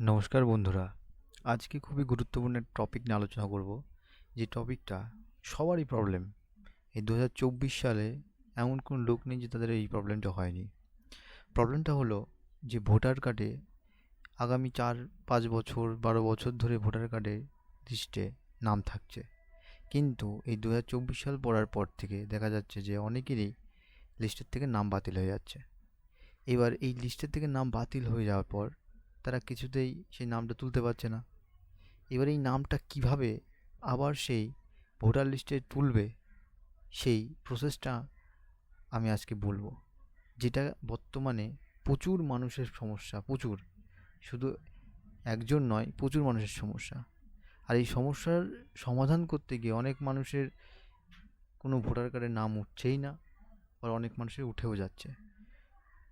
নমস্কার বন্ধুরা। আজকে খুবই গুরুত্বপূর্ণ একটা টপিক নিয়ে আলোচনা করব, যে টপিকটা সবারই প্রবলেম এই দু হাজার চব্বিশ সালে এমন কোনো লোক নেই যে তাদের এই প্রবলেমটা হয়নি। প্রবলেমটা হলো যে ভোটার কার্ডে আগামী চার, পাঁচ বছর, বারো বছর ধরে ভোটার কার্ডে লিস্টে নাম থাকছে। কিন্তু এই দু হাজার চব্বিশ সাল পড়ার পর থেকে দেখা যাচ্ছে যে অনেকেরই লিস্টের থেকে নাম বাতিল হয়ে যাচ্ছে। এবার এই লিস্টের থেকে নাম বাতিল হয়ে যাওয়ার পর তারা কিছুতেই সেই নামটা তুলতে পারছে না। এবার এই নামটা কীভাবে আবার সেই ভোটার লিস্টে তুলবে, সেই প্রসেসটা আমি আজকে বলব। যেটা বর্তমানে প্রচুর মানুষের সমস্যা, প্রচুর। শুধু একজন নয়, প্রচুর মানুষের সমস্যা। আর এই সমস্যার সমাধান করতে গিয়ে অনেক মানুষের কোনো ভোটার কার্ডের নাম উঠছেই না আর অনেক মানুষের উঠেও যাচ্ছে।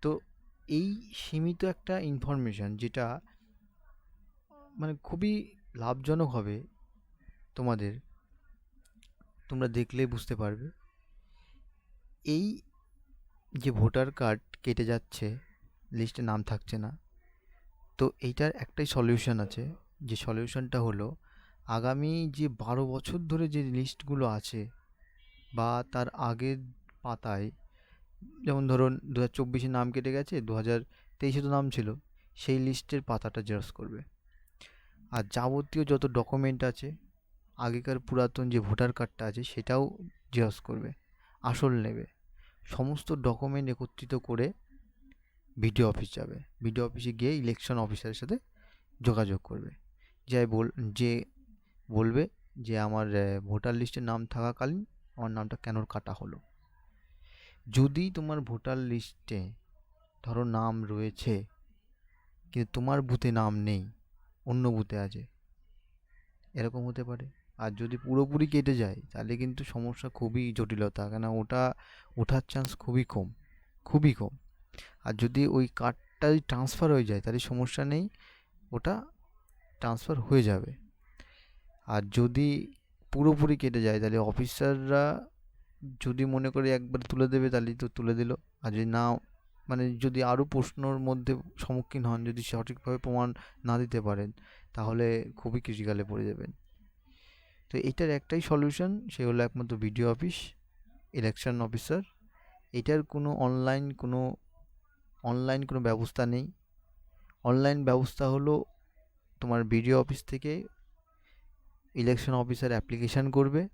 তো এই সীমিত একটা ইনফরমেশান যেটা মানে খুবই লাভজনক হবে তোমাদের। তোমরা দেখলে বুঝতে পারবে। এই যে ভোটার কার্ড কেটে যাচ্ছে লিস্টে নাম থাকছে না, তো এইটার একটাই সলিউশন আছে। যে সলিউশনটা হলো, আগামী যে বারো বছর ধরে যে লিস্টগুলো আছে বা তার আগের পাতায় যেমন ধরুন দু হাজার চব্বিশে নাম কেটে গেছে দু হাজার তেইশে তো নাম ছিল, সেই লিস্টের পাতাটা জেরক্স করবে। আর যাবতীয় যত ডকুমেন্ট আছে, আগেকার পুরাতন যে ভোটার কার্ডটা আছে, সেটাও জেরক্স করবে, আসল নেবে। সমস্ত ডকুমেন্ট একত্রিত করে বিডিও অফিস যাবে। বিডিও অফিসে গিয়ে ইলেকশন অফিসারের সাথে যোগাযোগ করবে। যাই বল, যে বলবে যে আমার ভোটার লিস্টে নাম থাকাকালীন আমার নামটা কেন কাটা হলো। যদি তোমার ভোটার লিস্টে ধরো নাম রয়েছে, কিন্তু তোমার বুথে নাম নেই, অন্য বুথে আছে, এরকম হতে পারে? আর যদি পুরোপুরি কেটে যায়, তাহলে কিন্তু সমস্যা খুবই জটিলতা কেন ওটা ওঠার চান্স খুবই কম খুবই কম। আর যদি ওই কার্ডটা ট্রান্সফার হয়ে যায়, তাহলে সমস্যা নেই, ওটা ট্রান্সফার হয়ে যাবে। আর যদি পুরোপুরি কেটে যায়, তাহলে অফিসাররা যদি মনে করে একবার তুলে দেবে তাহলে তো তুলে দিল। আর যদি না মানে যদি আরও প্রশ্নর মধ্যে সম্মুখীন হন, যদি সঠিকভাবে প্রমাণ না দিতে পারেন, তাহলে খুবই ক্রিটিক্যালে পড়ে যাবেন। তো এটার একটাই সলিউশন সে হলো একমাত্র বিডিও অফিস, ইলেকশন অফিসার। এটার কোনো অনলাইন কোনো অনলাইন কোনো ব্যবস্থা নেই। অনলাইন ব্যবস্থা হলো তোমার বিডিও অফিস থেকে ইলেকশন অফিসার অ্যাপ্লিকেশান করবে।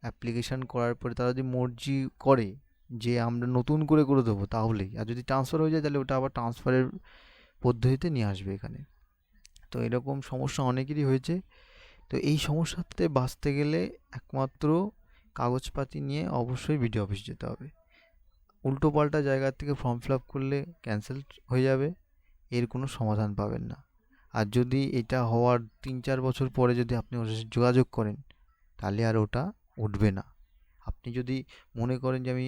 অ্যাপ্লিকেশান করার পরে তারা যদি মর্জি করে যে আমরা নতুন করে করে দেবো তাহলেই। আর যদি ট্রান্সফার হয়ে যায় তাহলে ওটা আবার ট্রান্সফারের পদ্ধতিতে নিয়ে আসবে এখানে। তো এরকম সমস্যা অনেকেরই হয়েছে। তো এই সমস্যাতে বাঁচতে গেলে একমাত্র কাগজপাতি নিয়ে অবশ্যই বিডিও অফিস যেতে হবে। উল্টো পাল্টা জায়গার থেকে ফর্ম ফিল আপ করলে ক্যান্সেল হয়ে যাবে, এর কোনো সমাধান পাবেন না। আর যদি এটা হওয়ার তিন চার বছর পরে যদি আপনি ওর যোগাযোগ করেন, তাহলে আর ওটা উঠবে না। আপনি যদি মনে করেন যে আমি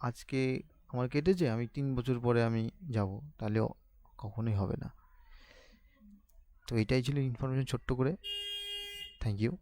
আজকে আমার কেটেছে, আমি তিন বছর পরে আমি যাব, তাহলে কখনোই হবে না। তো এটাই ছিল ইনফরমেশন ছোট্ট করে। Thank you